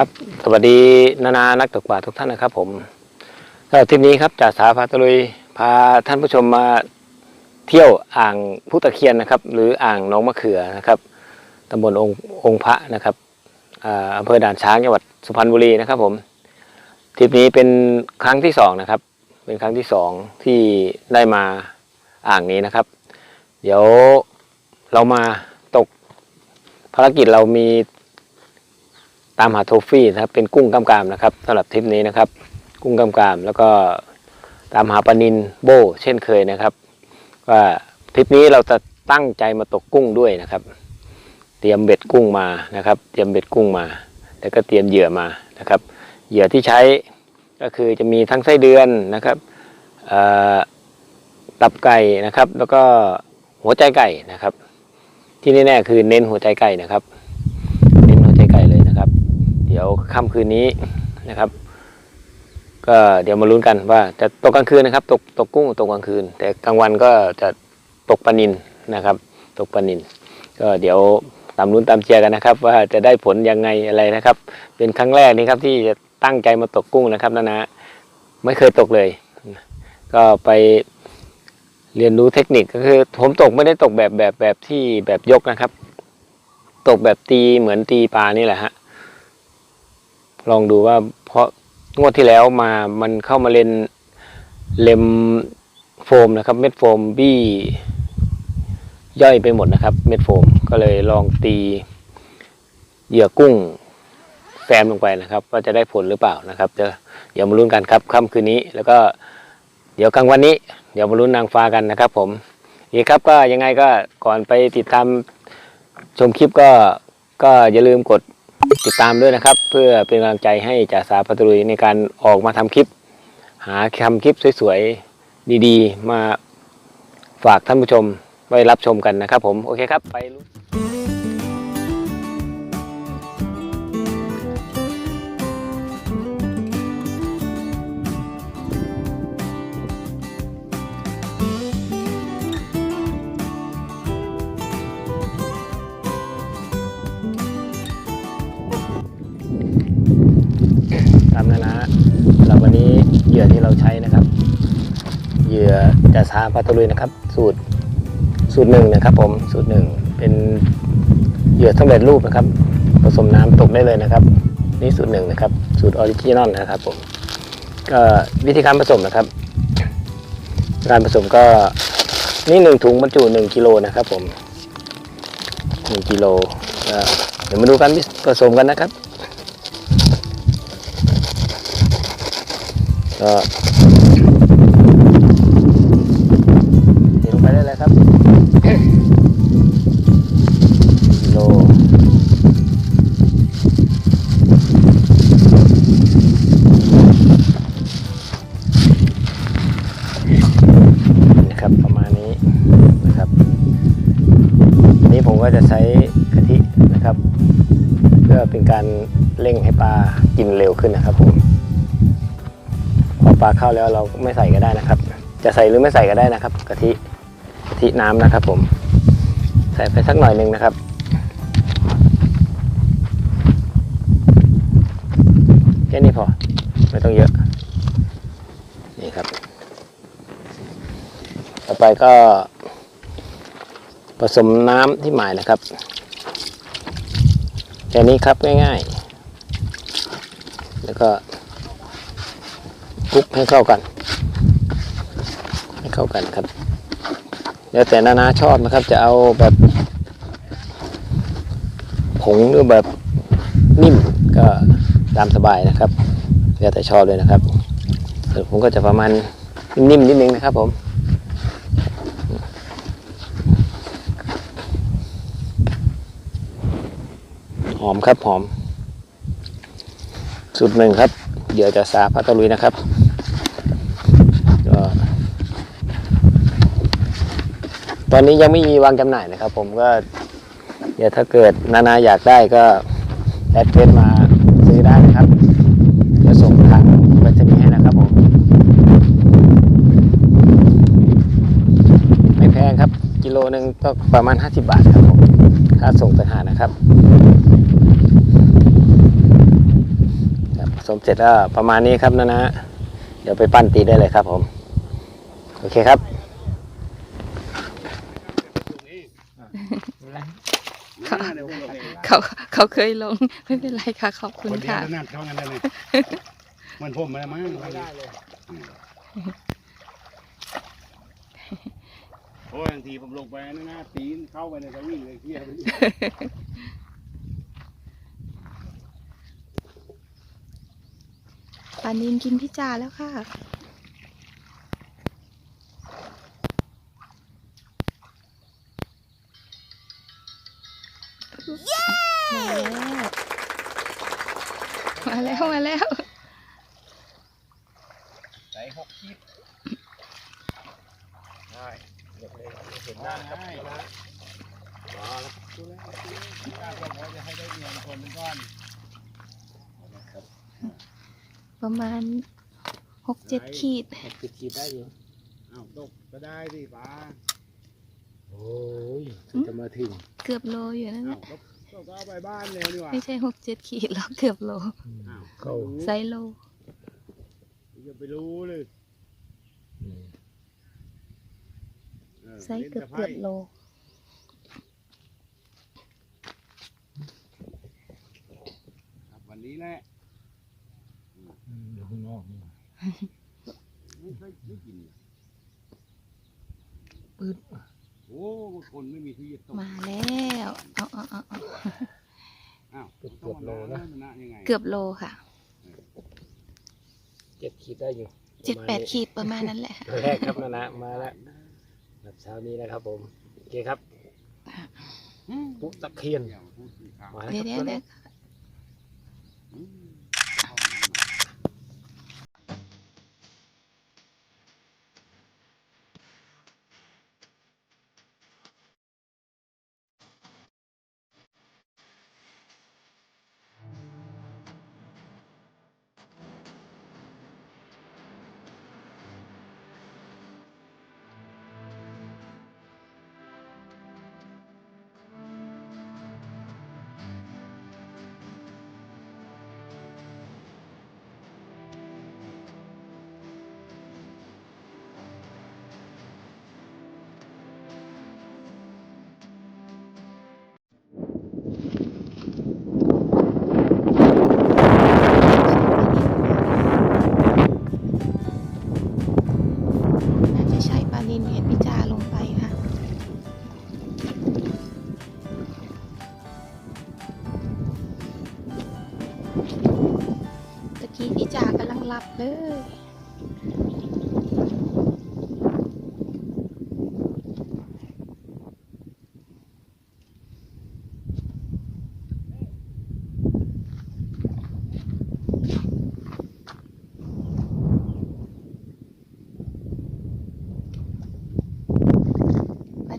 ครับสวัสดีนานานักตกปลาทุกท่านนะครับ ผมสำหรับทริปนี้ครับจ่าสาพาตะลุยพาท่านผู้ชมมาเที่ยวอ่างพุตะเคียนนะครับ หรืออ่างน้องมะเขือนะครับตำบลองค์องพระนะครับอ่าอำเภอด่านช้างจังหวัดสุพรรณบุรีนะครับ ผมทริปนี้เป็นครั้งที่สองนะครับ เป็นครั้งที่สองที่ได้มาอ่างนี้นะครับ เดี๋ยวเรามาตกภารกิจเรามี ตามหาโทฟี่นะครับเป็นกุ้งกำกามนะครับสำหรับทริปนี้นะครับ กุ้งกำกามแล้วก็ตามหาปลานินโบเช่นเคยนะครับ ว่าทริปนี้เราจะตั้งใจมาตกกุ้งด้วยนะครับ เตรียมเบ็ดกุ้งมานะครับ เตรียมเบ็ดกุ้งมา แล้วก็เตรียมเหยื่อมานะครับ เหยื่อที่ใช้ก็คือจะมีทั้งไส้เดือนนะครับตับไก่นะครับ แล้วก็หัวใจไก่นะครับ ที่แน่ๆคือเน้นหัวใจไก่นะครับ เน้นหัวใจไก่เลยนะครับ เดี๋ยวค่ำคืนนี้นะครับ ก็เดี๋ยวมาลุ้นกันว่าจะตกกลางคืนนะครับ ตกตกกุ้งตกกลางคืน แต่กลางวันก็จะตกปลานินนะครับ ตกปลานิน ก็เดี๋ยวตามลุ้นตามเชียร์กันนะครับ ว่าจะได้ผลยังไงอะไรนะครับ เป็นครั้งแรกนี่ครับที่จะตั้งใจมาตกกุ้งนะครับนะนะไม่เคยตกเลย ก็ไปเรียนรู้เทคนิคก็คือผมตกไม่ได้ตกแบบแบบแบบที่แบบยกนะครับ ตกแบบตีเหมือนตีปลานี่แหละฮะ ลองดูว่าเพราะงวดที่แล้วมามันเข้ามาเล่นเล็มโฟมนะครับเม็ดโฟมบี้ย่อยไปหมดนะครับ เม็ดโฟมก็เลยลองตีเหยื่อกุ้งแฟมลงไปนะครับ ว่าจะได้ผลหรือเปล่านะครับเดี๋ยวเดี๋ยวมาลุ้นกันครับค่ำคืนนี้ แล้วก็เดี๋ยวกลางวันนี้ เดี๋ยวมาลุ้นนางฟ้ากันนะครับ ผมอีกครับก็ยังไงก็ก่อนไปติดตามชมคลิปก็ก็อย่าลืมกด ติดตามด้วยนะครับ เพื่อเป็นกำลังใจให้จ่าสาพัตรุยในการออกมาทำคลิป หาทำคลิปสวยๆ ดีๆ มาฝากท่านผู้ชมไว้รับชมกันนะครับผม โอเคครับ ไปลุ ยตามนะนะสำหรับวันนี้เหยื่อที่เราใช้นะครับ เหยื่อจ่าสาพัตรุยนะครับ สูตรสูตรหนึ่งนะครับ ผมสูตรหนึ่งเป็นเหยื่อสำเร็จรูปนะครับ ผสมน้ำตกได้เลยนะครับ นี่สูตรหนึ่งนะครับ สูตรออริจินอลนะครับ ผม ก็วิธีการผสมนะครับ การผสมก็นี่หนึ่งถุงบรรจุหนึ่งกิโลนะครับ ผมหนึ่งกิโลเดี๋ยวมาดูการผสมกันนะครับ ก็เทลงไปได้เลยครับาเข้าแล้วเราไม่ใส่ก็ได้นะครับ จะใส่หรือไม่ใส่ก็ได้นะครับกะทิกะทิน้ำนะครับ ผม ใส่ไปสักหน่อยหนึ่งนะครับแค่นี้พอไม่ต้องเยอะ นี่ครับ ต่อไปก็ ผสมน้ำที่หมายนะครับแค่นี้ครับง่ายๆ แล้วก็ ลุกให้เข้ากัน ให้เข้ากันครับ แล้วแต่นานาชอบนะครับ จะเอาแบบผงหรือแบบนิ่มก็ตามสบายนะครับ แล้วแต่ชอบเลยนะครับส่วนผมก็จะประมาณนิ่มๆนิดนึงนะครับผมหอมครับหอมสูตรหนึ่งครับ เดี๋ยวจะสาพัตะลุยนะครับก็ต อนนี้ยังไม่มีวางจำหน่ายนะครับ ผมก็เดี๋ยวถ้าเกิดนานาอยากได้ก็แอดเฟซมาซื้อได้นะครับเดี๋ยวส่งทางไปรษณีให้นะครับผม ไม่แพงครับ กิโลหนึ่งก็ประมาณ 50 บาทครับผมค่าส่งต่างหากนะครับสมเสร็จแล้วประมาณนี้ครับนะนะ เดี๋ยวไปปั้นตีได้เลยครับผม โอเคครับ เขาเขาเขาเคยลง ไม่เป็นไรค่ะ ขอบคุณคนเดียวค่ะเท่านั่นช่องกันได้เลย มันผมมาแล้วมั้งไม่ได้เลยโอ้ยบางทีผมลงไปนั่นนะตีนเข้าไปในสวิงเลยเที่ยวไปปานินกินพี่จ่าแล้วค่ะ มาแล้ว มาแล้ว ใส่หกขีดได้เด็กเลยเห็นหน้าครับนะดูแลดูแลบอกว่าจะให้ได้เงินคนหนึงก้อนประมาณหกเจ็ดขีดหกสิบขีดได้อยู่อ้าวตกก็ได้ดิป้าโอ้ยจะมาถึง เกือบโลอยู่นั่นแหอ้าวละ ก็ก็เอาไปบ้านเลยดีกว่าไม่ใช่หกเจ็ดขีดหรอกเกือบโลอ้าวเข้าไซส์โลจะไปรู้เลยออไซส์เกือบล่นแต่ไพ่เกือบโลครับวันนี้แหละอยู่ข้างนอกนี่ไม่ค่อยไม่กินเลยปืด โอ้คนไม่มีที่จะตกมาแล้วเอาเอาเอาเอาอ้าวเกือบเกือบโลนะ ชนะยังไงเกือบโลค่ะเจ็ดขีดได้อยู่เจ็ดแปดขีดประมาณนั้นแหละค่ะตัวแรกครับนะนะมาแล้วแบบเช้านี้นะครับผมโอเคครับปุ๊ตะเคียนเดี๋ยวพูดถึงข่าวมาแล้วเดี๋คยวรับเดี๋ยวตัวแรเดี๋ยกวอืม หลับเลย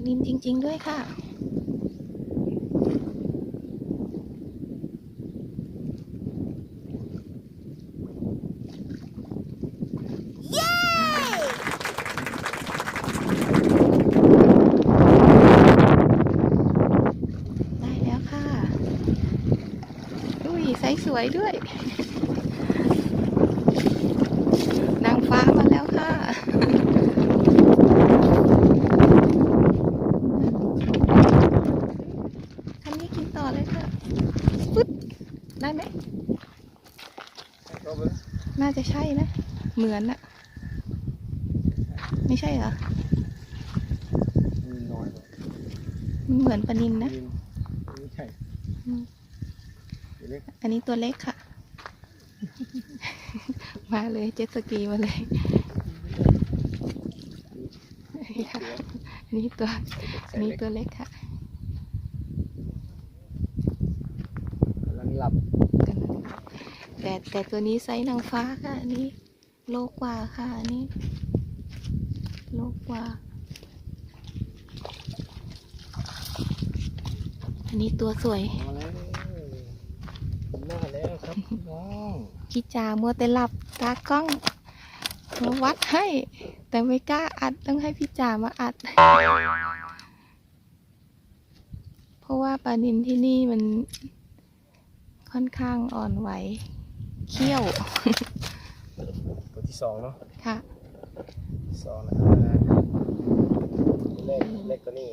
นินจริง ๆ ด้วยค่ะ ได้แล้วค่ะ อุ้ยไซส์ส วยด้วย นางฟ้ามาแล้วค่ะคันนี้กินต่อเลยค่ะปึ๊ดได้ไหม น่าจะใช่นะ เหมือนอะไม่ใช่เหรอมีน้อยกว่ามันเหมือนปลานินนะ ไม่ใช่ อืม เล็ก อันนี้ ตัวเล็กค่ะ มาเลยเจ็ตสกีมาเลยอันนี้ตัวอันนี้ตัวเล็กค่ะกำลังหลับกันนะแต่แต่ตัวนี้ไซส์นางฟ้าค่ะ อันนี้โลกว่าค่ะอันนี้ โลกว่า อันนี้ตัวสวย มาแล้วหน้าแล้วครับน้อง พี่จามัวแต่หลับตากล้องมาวัดให้ แต่ไม่กล้าอัดต้องให้พี่จามาอัด เพราะว่าปลานินที่นี่มันค่อนข้างอ่อนไหวเขี้ยว ตัวที่สองเนาะค่ะสองนะครับเล็กเล็กตัวนี้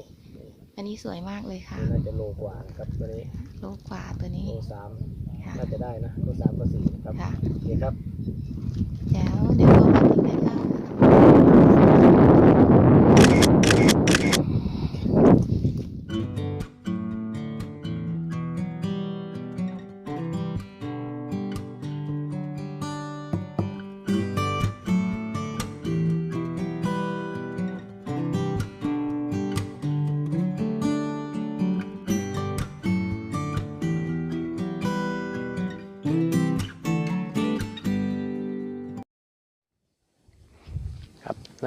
อันนี้สวยมากเลยค่ะน่าจะโลกว่านะครับตัวนี้ โลกว่าตัวนี้โลสาม ค่ะ น่าจะได้นะโลสามก็สี่นะครับค่ะ โอเคครับเดี๋ยวเดี๋ยวก็มาติดเลยค่ะครับนั่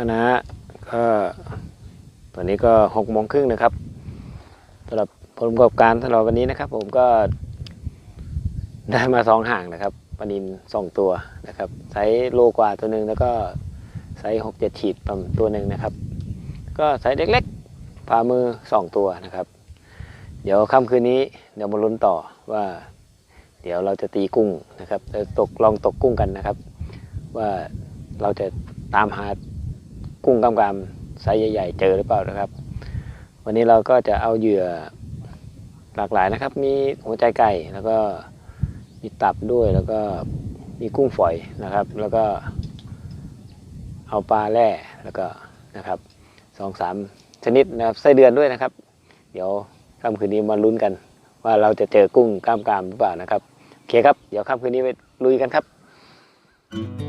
นนะฮะก็ตอนนี้ก็หกโมงครึ่งนะครับสำหรับผลประกอบการสำหรับวันนี้นะครับ ผมก็ได้มาสองห่างนะครับปนินสองตัวนะครับไซส์โลกว่าตัวหนึ่งแล้วก็ไซส์หกเจ็ดขีดประมาณตัวหนึ่งนะครับ ก็ไซส์เล็กๆฝ่ามือสองตัวนะครับ เดี๋ยวค่ำคืนนี้เดี๋ยวมาลุ้นต่อว่า เดี๋ยวเราจะตีกุ้งนะครับจะตกลองตกกุ้งกันนะครับ ว่าเราจะตามหา กุ้งกำกามไซส์ใหญ่ ๆ เจอหรือเปล่านะครับ วันนี้เราก็จะเอาเหยื่อหลากหลายนะครับ มีหัวใจไก่แล้วก็มีตับด้วยแล้วก็มีกุ้งฝอยนะครับ แล้วก็เอาปลาแร่แล้วก็นะครับสองสามชนิดนะครับไส้เดือนด้วยนะครับ เดี๋ยวค่ำคืนนี้มาลุ้นกัน ว่าเราจะเจอกุ้งกล้ามกรามหรือเปล่านะครับโอเคครับ เดี๋ยวค่ำคืนนี้ไปลุยกันครับนั่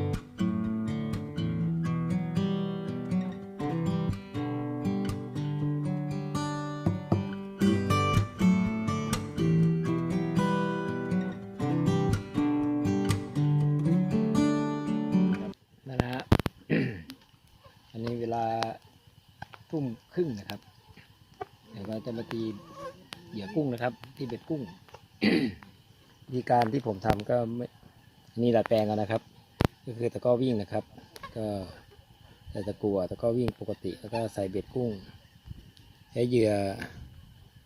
ทุ่มครึ่งนะครับเดี๋ยวเราจะมาตีเหยื่อกุ้งนะครับ ที่เบ็ดกุ้งวิธีการที่ผมทำก็ไม่นี่ดัดแปลงกันนะครับ ก็คือตะก้อวิ่งนะครับ ก็ใส่ตะกัวตะก้อวิ่งปกติแล้วก็ใส่เบ็ดกุ้งใช้เหยื่อ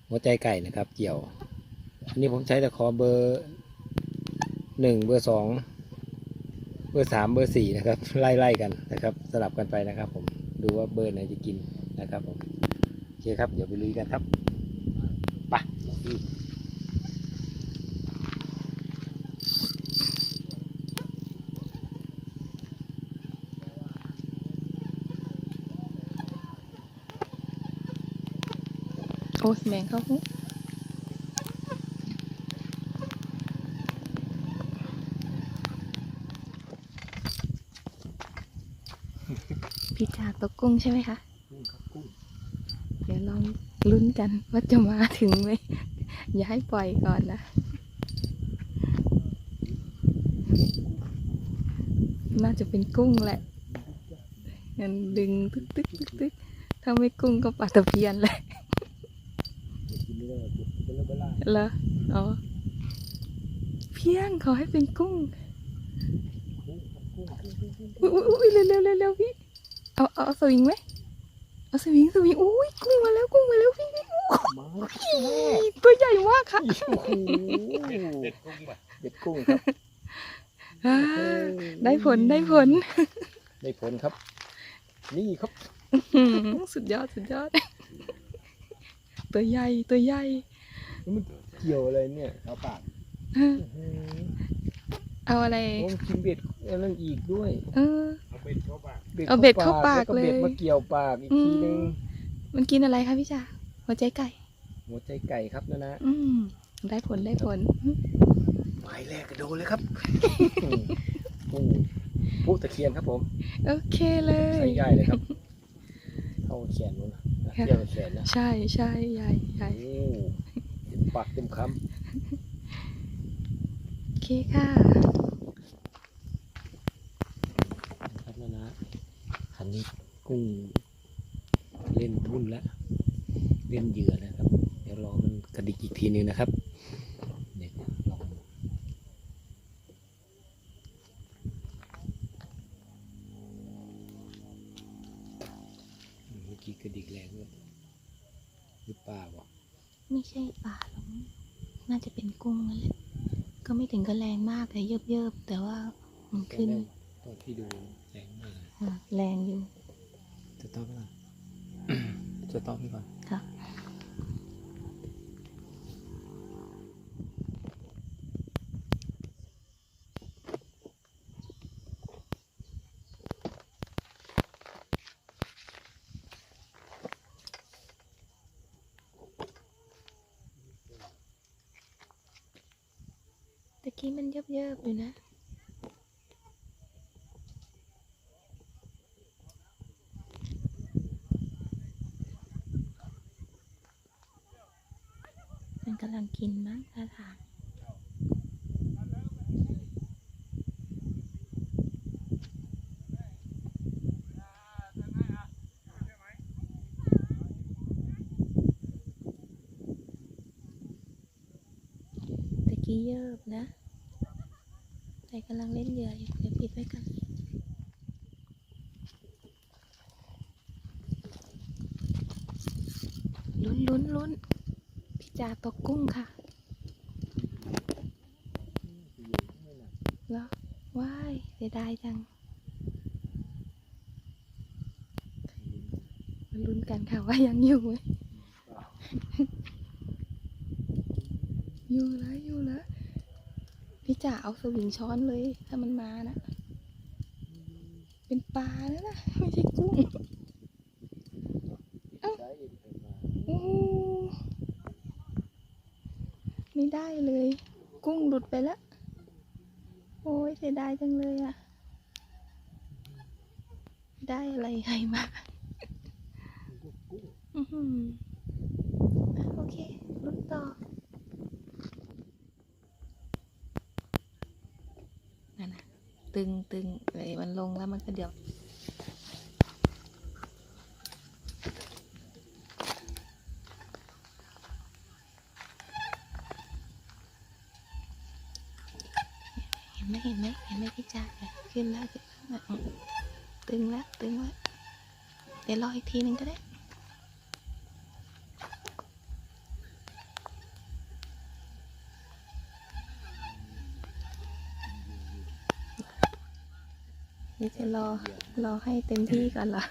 หัวใจไก่นะครับ เกี่ยว อันนี้ผมใช้ตะขอเบอร์หนึ่งเบอร์สองเบอร์สามเบอร์สี่นะครับ ไล่ไล่ๆกันนะครับ สลับกันไปนะครับ ผมดูว่าเบอร์ไหนจะกิน นะครับผมโอเคครับ เดี๋ยวไปลุยกันครับไปลุยโอ้ยแมงเข้าหูพี่จ่าตกกุ้งใช่ไหมคะ กุ้งครับกุ้ง เดี๋ยวลอง ลุ้นกันว่าจะมาถึงไหมอย่าให้ปล่อยก่อนนะ น่าจะเป็นกุ้งแหละงั้นดึงตึ๊กตึ๊กตึ๊กตึ๊กถ้าไม่กุ้งก็ปลาตะเพียนแหละเดี๋ยวกินไม่ได้วกินเป็นเรื่องเป็นราวเหรออ๋อ เพียงขอให้เป็นกุ้งอุ้ยอุ้ยอุ้ยเร็วเร็วเร็วเร็วพี่ เอาเอาสวิงไหม เอาสวิงสวิงอุ้ยกุ้งมาแล้วกุ้งมาแล้วพี่พี่อุ้ยมาตัวใหญ่มากค่ะโอ้โหเด็ดกุ้งป่ะเบ็ดกุ้งครับอ่าได้ผลได้ผล ได้ผลครับ นี่ครับอื้อหือสุดยอดสุดยอด ตัวใหญ่ตัวใหญ่มันเกี่ยวอะไรเนี่ยเอาปากเอาอะไรผมกินเบ็ดอันนั้นอีกด้วย เออ เอาเป็นเข้าปากเอาเบ็ดเข้าปากแวเบ็ดเลยมาเกี่ยวปากอีกทีนึงอืมมันกินอะไรคะพี่จ๋าหัวใจไก่ หัวใจไก่ครับนะนะอืมได้ผลได้ผลหมายแรกก็โดนเลยครับกุ้งผู้ตะเคียนครับผม โอเคเลยใช้ใหญ่เลยครับเท่าแขนนู้นนะเทียบกับแขนนะใช่ใช่ใหญ่ใหญ่โอ้เต็มปากเต็มคโอเคค่ะำครับนะนะคันนี้กุ้งเล่นทุ่นแล้วเล่นเหยื่อแล้วครับ เดี๋ยวรอมันกระดิกอีกทีนึงนะครับเด็กลองเมื่อกี้กระดิกแรงด้วยหรือเปล่าวะไม่ใช่ปลาหรอกน่าจะเป็นกุ้งนั่นแหละก็ก็ไม่ถึงกับแรงมากแต่เยิบเยิบๆแต่ว่ามันขึ้นตอนที่ดูแรงมากอะ แรงอยู่ จะต้องก่อนจะต้องก่อนค่ะตะกี้มันเยิบเยิบๆอยู่นะำลังกินมั้งท่าทางตะกี้เยิบนะใส่กำลังเล่นเหยื่ออยู่เดี๋ยวปิดไว้กันลุ้นลุ้นลุ้น จ่าตกกุ้งค่ะแล้วว้ายเสียดายจัง มาลุ้นกันค่ะว่ายังอยู่ไหมอยู่แล้วอยู่แล้วพี่จ่าเอาสวิงช้อนเลย ถ้ามันมานะ เป็นปลาแล้วนะ ไม่ใช่กุ้ง ได้เองเป็นมา โอ้ไม่ได้ เลย กุ้งหลุดไปแล้ว โอ้ยเสียดายจังเลยอะได้อะไรใครมาอื้อหืออะโอเคลุ้นต่อนั่นนะตึงตึงเลยมันลงแล้วมันก็เดี๋ยว เห็นไหมเห็นไหมเห็นไหมพี่จ่าเนี่ยขึ้นแล้วขึ้นแล้วอืมตึงแล้วตึงแล้ว เดี๋ยวรออีกทีหนึงก็ได้ นี่จะรอ รอให้เต็มที่ก่อนเหรอ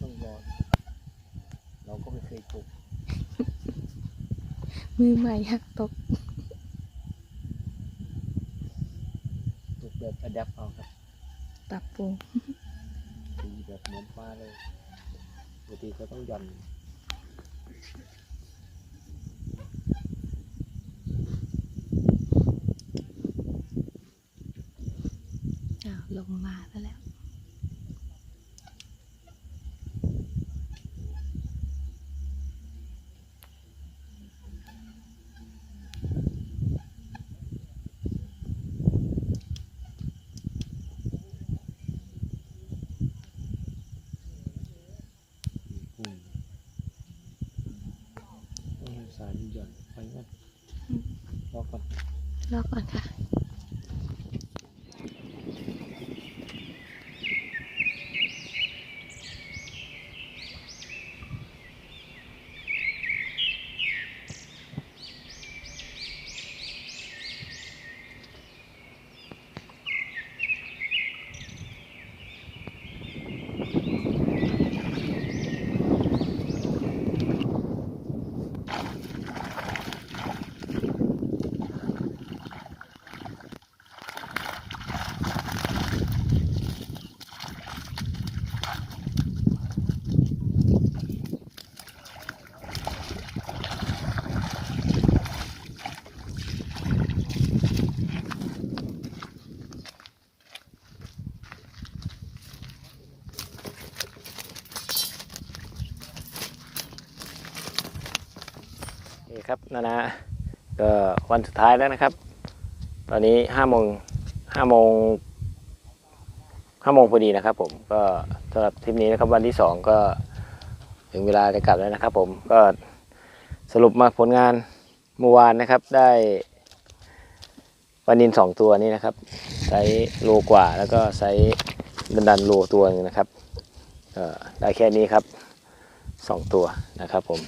ต้องรอ เราก็ไม่เคยตก มือใหม่หักตก ตกแบบอะแดปเอาครับ ปรับปรุง ตีแบบเหมือนปลาเลยปกติก็ต้องหย่อน อ้าวลงมาซะแล้ว กุ้งต้องให้สารหย่อนไปงั้น อืม รอก่อน รอก่อนค่ะ นานาก็วันสุดท้ายแล้วนะครับ ตอนนี้ห้าโมงห้าโมงห้าโมงพอดีนะครับ ผมก็สำหรับทริปนี้นะครับวันที่สองก็ถึงเวลาจะกลับแล้วนะครับ ผมก็สรุปมาผลงานเมื่อวานนะครับได้ปลานินสองตัวนี้นะครับไซส์โลกว่าแล้วก็ไซส์ดันดันโลตัวหนึงนะครับก็ได้แค่นี้ครับสองตัวนะครับ ผม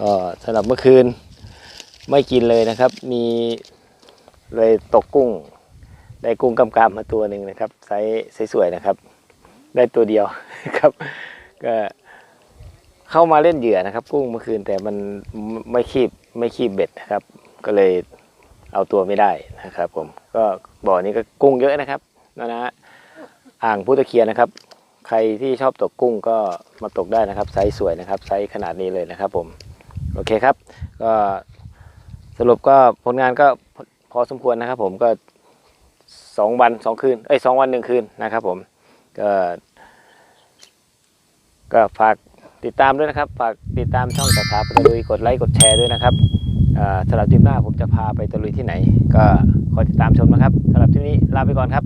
ก็สำหรับเมื่อคืน ไม่กินเลยนะครับ มีเลยตกกุ้ง ได้กุ้งกำกามมาตัวหนึ่งนะครับไซส์สวยๆนะครับ ได้ตัวเดียวครับ ก็เข้ามาเล่นเหยื่อนะครับ กุ้งเมื่อคืนแต่มันไม่คีบไม่คีบเบ็ดนะครับ ก็เลยเอาตัวไม่ได้นะครับผมก็บ่อนี้ก็กุ้งเยอะนะครับนะนะอ่างพุตะเคียนนะครับ ใครที่ชอบตกกุ้งก็มาตกได้นะครับไซส์สวยนะครับไซส์ขนาดนี้เลยนะครับผมโอเคครับ ก็ สรุปก็ผลงานก็พอสมควรนะครับผมก็สองวันสองคืนเอ้ยสองวันหนึ่งคืนนะครับผมก็ก็ฝากติดตามด้วยนะครับ ฝากติดตามช่องสถาปัตะลุยกดไลค์กดแชร์ด้วยนะครับสำหรับทริปหน้าผมจะพาไปตะลุยที่ไหน ก็คอยติดตามชมนะครับสำหรับที่นี้ลาไปก่อนครับ